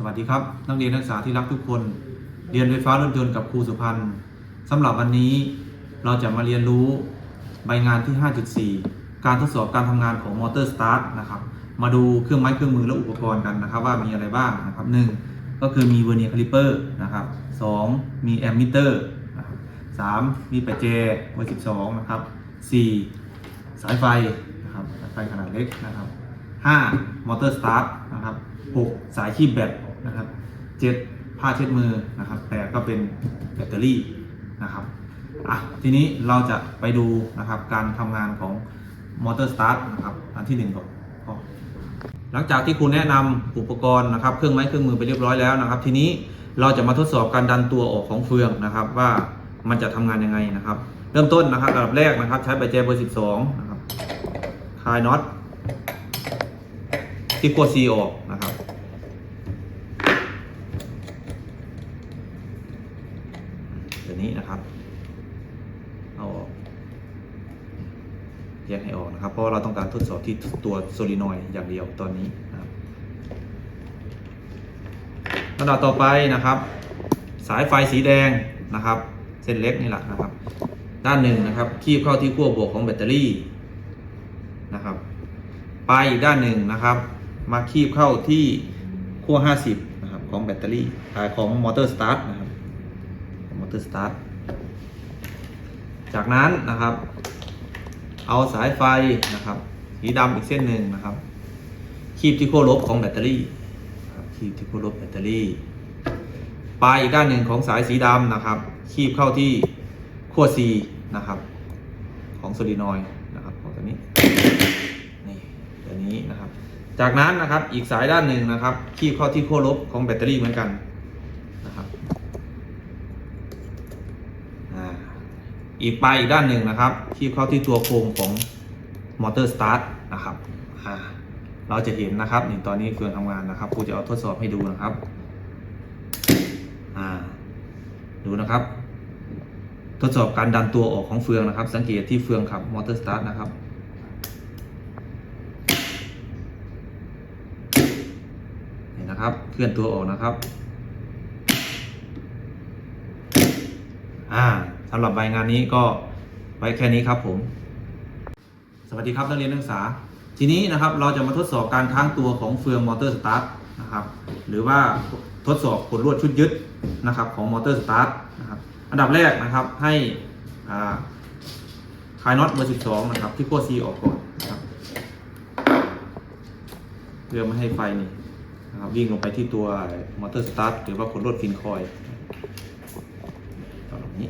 สวัสดีครับ นักเรียนนักศึกษาที่รักทุกคน เรียนไฟฟ้ารถยนต์กับครูสุพันธ์สำหรับวันนี้เราจะมาเรียนรู้ใบงานที่ 5.4 การทดสอบการทำงานของมอเตอร์สตาร์ทนะครับมาดูเครื่องไม้เครื่องมือและอุปกรณ์กันนะครับ ว่ามีอะไรบ้างนะครับหนึ่งก็คือมีเวอร์เนียร์คาลิเปอร์นะครับสองมีแอมมิเตอร์สามมีปัจเจเบอร์12 นะครับสี่สายไฟนะครับสายไฟขนาดเล็กนะครับ 5. มอเตอร์สตาร์ทนะครับ 6. สายคีบแบต นะครับ 7. ผ้าเช็ดมือนะครับ8ก็เป็นแบตเตอรี่นะครับอะทีนี้เราจะไปดูนะครับการทำงานของมอเตอร์สตาร์ทนะครับอันที่1ก่อนหลังจากที่ครูแนะนำอุปกรณ์นะครับเครื่องไม้เครื่องมือไปเรียบร้อยแล้วนะครับ ทีนี้เราจะมาทดสอบการดันตัวออกของเฟืองนะครับ ว่ามันจะทำงานยังไงนะครับ เริ่มต้นนะครับระดับแรกนะครับ ใช้ใบแจเบอร์ 12 นะครับคลายน็อตที่ขั้ว C ออกนะครับ ตัวนี้นะครับเอาออกแยกให้ออกนะครับ เพราะเราต้องการทดสอบที่ตัวโซลินอยด์อย่างเดียวตอนนี้นะครับระดับต่อไปนะครับ สายไฟสีแดงนะครับ เส้นเล็กนี่แหละนะครับ ด้านหนึ่งนะครับ คีบเข้าที่ขั้วบวกของแบตเตอรี่นะครับปลายอีกด้านหนึ่งนะครับ มาคีบเข้าที่ขั้ว 50 นะครับ ของแบตเตอรี่ของมอเตอร์สตาร์ทนะครับ ตอร์สตาร์ทจากนั้นนะครับ เอาสายไฟนะครับ สีดำอีกเส้นหนึ่งนะครับ คีบที่ขั้วลบของแบตเตอรี่คีบที่ขั้วลบแบตเตอรี่ ปลายอีกด้านหนึ่งของสายสีดำนะครับ คีบเข้าที่ขั้ว C นะครับ ของโซลินอยด์นะครับของตัวนี้นี่ตัวนี้นะครับ จากนั้นนะครับอีกสายด้านหนึ่งนะครับ คีบเข้าที่ขั้วลบของแบตเตอรี่เหมือนกันนะครับอ่า อีกปลายอีกด้านหนึ่งนะครับคีบเข้าที่ตัวโครงของมอเตอร์สตาร์ทนะครับเราจะเห็นนะครับนี่ตอนนี้เครื่องทำงานนะครับครูจะเอาทดสอบให้ดูนะครับดูนะครับ ทดสอบการดันตัวออกของเฟืองนะครับ สังเกตที่เฟืองขับมอเตอร์สตาร์ทนะครับนี่นะครับเคลื่อนตัวออกนะครับ อ่า สำหรับใบงานนี้ก็ไว้แค่นี้ครับผม สวัสดีครับนักเรียนนักศึกษา ทีนี้นะครับเราจะมาทดสอบการค้างตัวของเฟืองมอเตอร์สตาร์ทนะครับหรือว่าทดสอบผลรวดชุดยึดนะครับของมอเตอร์สตาร์ทนะครับอันดับแรกนะครับให้คลายน็อตเบอร์12 นะครับ ที่ขั้ว C ออกก่อนนะครับเพื่อไม่ให้ไฟนี่นะครับวิ่งลงไปที่ตัวมอเตอร์สตาร์ทหรือว่าขนรวดฟินคอยล์แบบนี้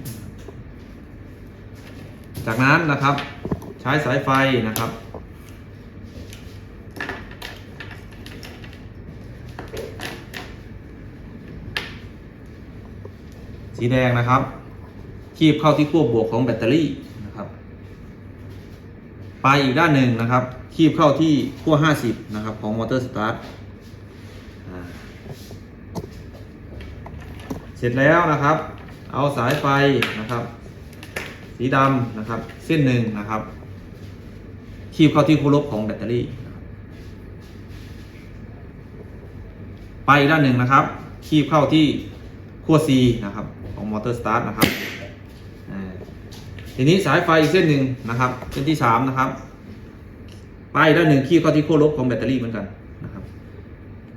จากนั้นนะครับใช้สายไฟนะครับ สีแดงนะครับ คีบเข้าที่ขั้วบวกของแบตเตอรี่นะครับปลายอีกด้านหนึ่งนะครับ คีบเข้าที่ขั้ว 50 นะครับ ของมอเตอร์สตาร์ทเสร็จแล้วนะครับ เอาสายไฟนะครับ สีดำนะครับ เส้นหนึ่งนะครับคีบเข้าที่ขั้วลบของแบตเตอรี่ ไปอีกด้านหนึ่งนะครับ คีบเข้าที่ขั้ว C นะครับ ของมอเตอร์สตาร์ทนะครับทีนี้สายไฟอีกเส้นหนึ่งนะครับ เส้นที่สามนะครับ ไปอีกด้านหนึ่งคีบเข้าที่ขั้วลบของแบตเตอรี่เหมือนกันนะครับ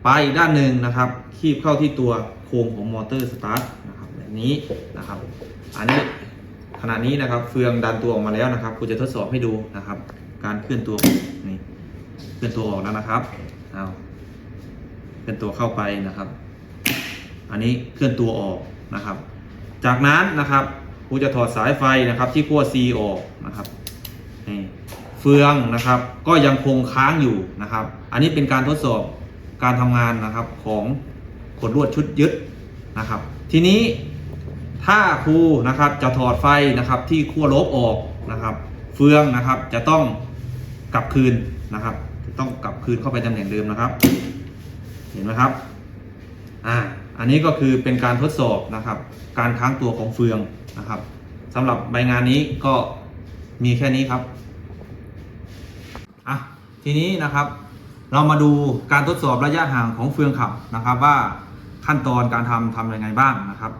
ไปอีกด้านหนึ่งนะครับ คีบเข้าที่ตัวโครงของมอเตอร์สตาร์ทนะครับแบบนี้นะครับ อันนี้ ขณะนี้นะครับเฟืองดันตัวออกมาแล้วนะครับครูจะทดสอบให้ดูนะครับ การเคลื่อนตัวนี่เคลื่อนตัวออกแล้วนะครับเอาเคลื่อนตัวเข้าไปนะครับ อันนี้เคลื่อนตัวออกนะครับ จากนั้นนะครับครูจะถอดสายไฟนะครับ ที่ขั้ว C ออกนะครับนี่เฟืองนะครับ ก็ยังคงค้างอยู่นะครับ อันนี้เป็นการทดสอบการทำงานนะครับของขนลวดชุดยึดนะครับ ทีนี้ ถ้าครูนะครับจะถอดไฟนะครับที่ขั้วลบออกนะครับ เฟืองนะครับจะต้องกลับคืนนะครับจะต้องกลับคืนเข้าไปตำแหน่งเดิมนะครับ เห็นไหมครับอ่าอันนี้ก็คือเป็นการทดสอบนะครับ การค้างตัวของเฟืองนะครับสำหรับใบงานนี้ก็มีแค่นี้ครับอะทีนี้นะครับ เรามาดูการทดสอบระยะห่างของเฟืองขับนะครับ ว่าขั้นตอนการทำทำยังไงบ้างนะครับ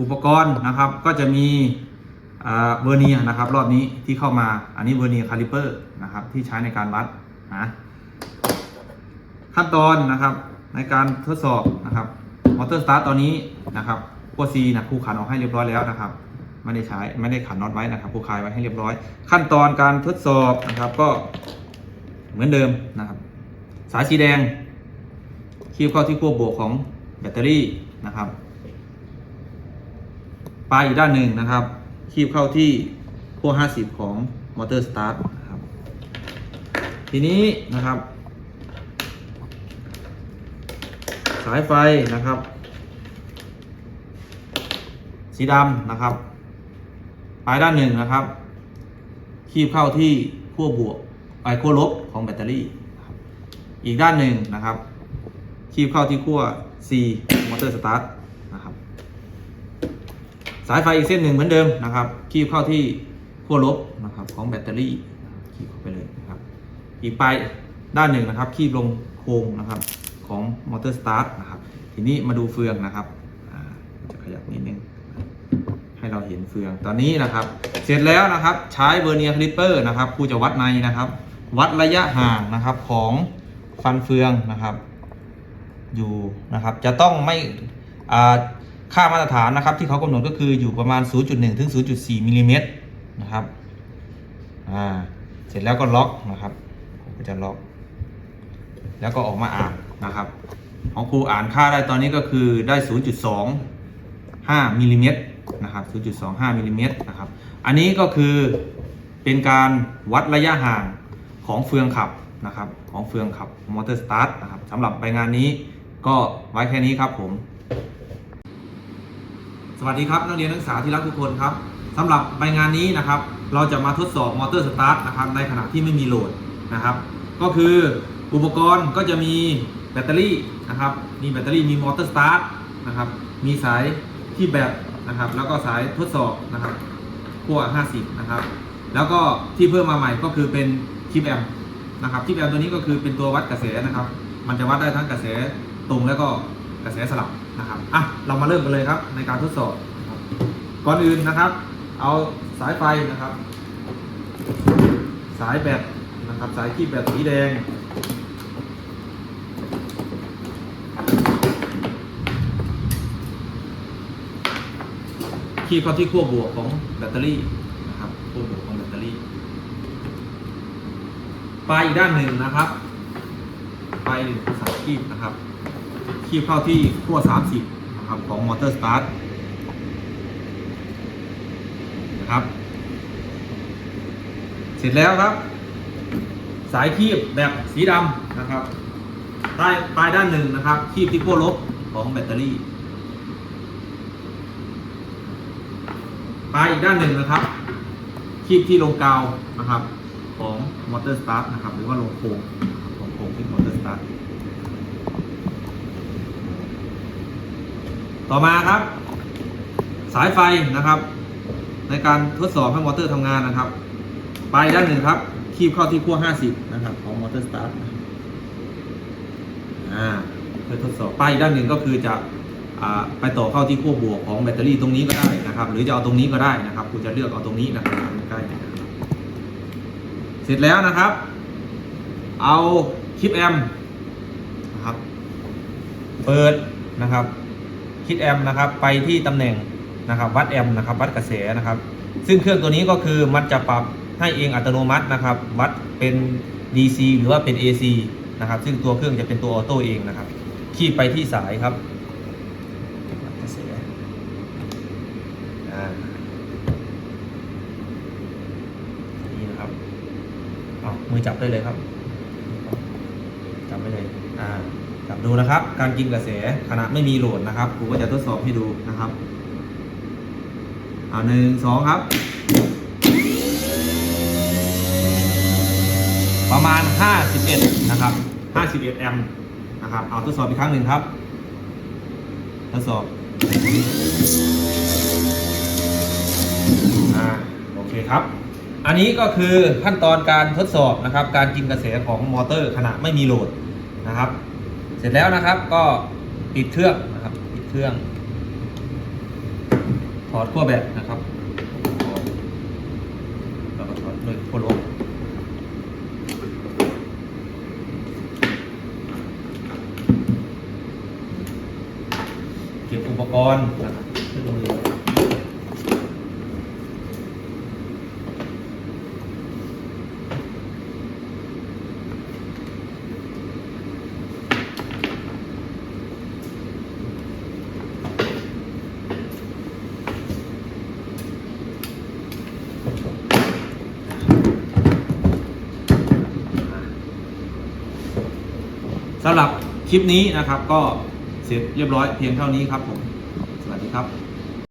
อุปกรณ์นะครับก็จะมีเวอร์เนียนะครับรอบนี้ที่เข้ามาอันนี้เวอร์เนียคาลิเปอร์นะครับที่ใช้ในการวัดนะขั้นตอนนะครับในการทดสอบนะครับมอเตอร์สตาร์ตตอนนี้นะครับกัวซีนะครูขันออกให้เรียบร้อยแล้วนะครับไม่ได้ใช้ไม่ได้ขันน็อตไว้นะครับครูคลายไว้ให้เรียบร้อย ขั้นตอนการทดสอบนะครับก็เหมือนเดิมนะครับสายสีแดงคีบเข้าที่ขั้วบวกของแบตเตอรี่นะครับ ปลายอีกด้านหนึ่งนะครับ คีบเข้าที่ขั้ว50 ของมอเตอร์สตาร์ทนะครับ ทีนี้นะครับ สายไฟนะครับ สีดำนะครับ ปลายด้านหนึ่งนะครับ คีบเข้าที่ขั้วบวกไปขั้วลบของแบตเตอรี่ อีกด้านหนึ่งนะครับ คีบเข้าที่ขั้ว C มอเตอร์สตาร์ท สายไฟอีกเส้นหนึ่งเหมือนเดิมนะครับคีบเข้าที่ขั้วลบนะครับของแบตเตอรี่คีบเข้าไปเลยนะครับ อีกปลายด้านหนึ่งนะครับ คีบลงโครงนะครับของมอเตอร์สตาร์ทนะครับ ทีนี้มาดูเฟืองนะครับจะขยับนิดนึงให้เราเห็นเฟืองตอนนี้นะครับ เสร็จแล้วนะครับ ใช้เวอร์เนียร์คลิปเปอร์นะครับครูจะวัดในนะครับ วัดระยะห่างนะครับของฟันเฟืองนะครับ อยู่นะครับ จะต้องไม่อ่า ค่ามาตรฐานนะครับที่เขากำหนดก็คืออยู่ประมาณ 0.1 ถึง 0.4มิลลิเมตรนะครับอ่าเสร็จแล้วก็ล็อกนะครับผมก็จะล็อก แล้วก็ออกมาอ่านนะครับของครูอ่านค่าได้ตอนนี้ก็คือได้ 0.2 5มิลลิเมตรนะครับ 0.25มิลลิเมตรนะครับ อันนี้ก็คือเป็นการวัดระยะห่างของเฟืองขับนะครับ ของเฟืองขับมอเตอร์สตาร์ทนะครับสำหรับใบงานนี้ก็ไว้แค่นี้ครับผม สวัสดีครับนักเรียนนักศึกษาที่รักทุกคนครับสำหรับใบงานนี้นะครับ เราจะมาทดสอบมอเตอร์สตาร์ทนะครับในขณะที่ไม่มีโหลดนะครับ ก็คืออุปกรณ์ก็จะมีแบตเตอรี่นะครับ มีแบตเตอรี่มีมอเตอร์สตาร์ทนะครับ มีสายที่แบตนะครับ แล้วก็สายทดสอบนะครับขั้ว50 นะครับ แล้วก็ที่เพิ่มมาใหม่ก็คือเป็นชิปแอมนะครับชิปแอมตัวนี้ก็คือเป็นตัววัดกระแสนะครับ มันจะวัดได้ทั้งกระแสตรงแล้วก็กระแสสลับ นะครับอะเรามาเริ่มกันเลยครับในการทดสอบ ก่อนอื่นนะครับ เอาสายไฟนะครับ สายแบตนะครับ สายคีบแบตสีแดงคีบเข้าที่ขั้วบวกของแบตเตอรี่นะครับขั้วบวกของแบตเตอรี่ปลายอีกด้านหนึ่งนะครับปลายหนึ่งสายคีบนะครับ คีบเข้าที่ขั้ว30นะครับของมอเตอร์สตาร์ทนะครับ เสร็จแล้วครับ สายคีบแบบสีดำนะครับใต้ปลายด้านหนึ่งนะครับ คีบที่ขั้วลบของแบตเตอรี่ปลายอีกด้านหนึ่งนะครับ คีบที่ลงกาวนะครับ ของมอเตอร์สตาร์ทนะครับ หรือว่าลงโครงลงโครงที่มอเตอร์สตาร์ท ต่อมาครับ สายไฟนะครับ ในการทดสอบให้มอเตอร์ทำงานนะครับปลายด้านหนึ่งครับ คีบเข้าที่ขั้ว50 นะครับ ของมอเตอร์สตาร์ทอ่าเพื่อทดสอบปลายอีกด้านหนึ่งก็คือจะไปต่อเข้าที่ขั้วบวกของแบตเตอรี่ตรงนี้ก็ได้นะครับ หรือจะเอาตรงนี้ก็ได้นะครับคุณจะเลือกเอาตรงนี้นะครับใกล้ๆเสร็จแล้วนะครับ เอาคลิปแอมนะครับ เปิดนะครับ คลิปแอมนะครับไปที่ตำแหน่งนะครับวัดแอมนะครับวัดกระแสนะครับ ซึ่งเครื่องตัวนี้ก็คือมันจะปรับให้เองอัตโนมัตินะครับวัดเป็น DC หรือว่าเป็น AC นะครับ ซึ่งตัวเครื่องจะเป็นตัวออโต้เองนะครับคีบไปที่สายครับกระแสอ่านี่นะครับเอามือจับได้เลยครับ ไปเลยอ่าจับดูนะครับ การกินกระแสขณะไม่มีโหลดนะครับครูก็จะทดสอบให้ดูนะครับเอาหนึ่งสองครับ ประมาณ 51 นะครับ 51 แอมป์นะครับ เอาทดสอบอีกครั้งหนึ่งครับ ทดสอบอ่าโอเคครับ อันนี้ก็คือขั้นตอนการทดสอบนะครับ การกินกระแสของมอเตอร์ขณะไม่มีโหลด นะครับ เสร็จแล้วนะครับก็ปิดเครื่องนะครับปิดเครื่อง ถอดขั้วแบตนะครับแล้วก็ถอดด้วยขั้วลบเก็บอุปกรณ์นะครับ สำหรับคลิปนี้นะครับ ก็เสร็จเรียบร้อยเพียงเท่านี้ครับผม สวัสดีครับ